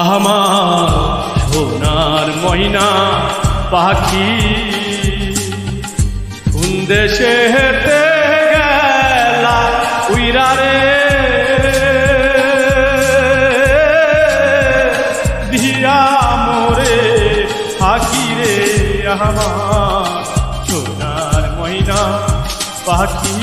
আমার সোনার ময়না পাখি। কোন দেশে হেতে গেলা উইরা রে? দিয়া মোরে পাখি রে আমার সোনার পাখি।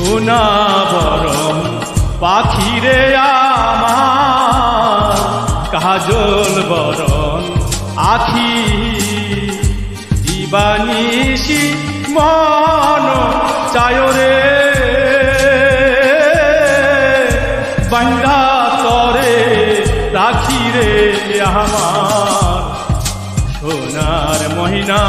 সোনা বরম পাখিরে আমার কাজল বরণ, আখি দিবানিসি মন চায়রে বাংলা তরে রাখি রে আমার সোনার মহিনা।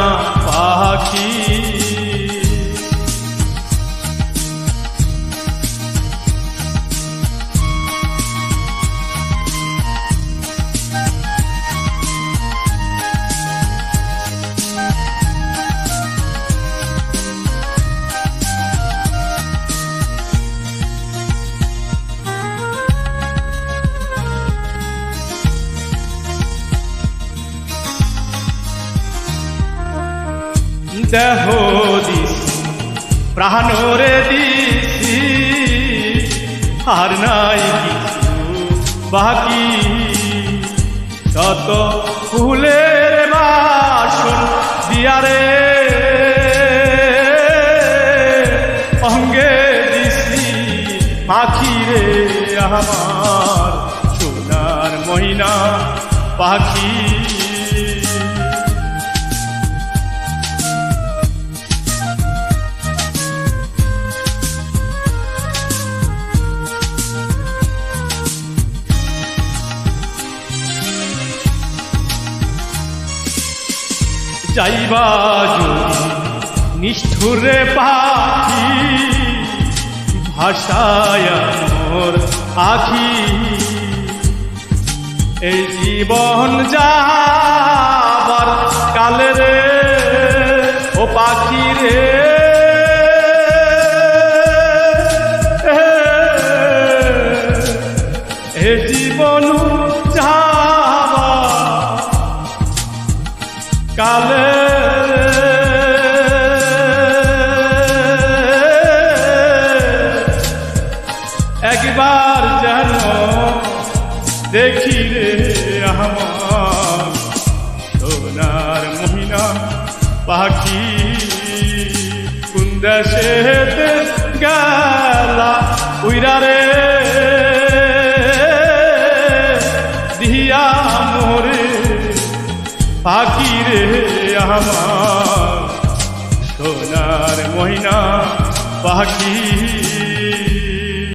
দেহ দিছি প্রাণরে দিছি। আর নাই বাকি। শত ফুলের বাসন দিয়ারে অঙ্গে দিছি পাখি রে আমার। সোনার মহিনা পাখি। যাইবা যদি নিষ্ঠুরে পাখি, ভাষায় মোর আখি। এই জীবন যাবার কালে রে, ও পাখি রে। কালে। একবার যেন দেখি রে আমার সোনার মহিনা পাখি কুন্দেশে গেলা উইরা রে? রে আমার সোনার মহিনা পাখি।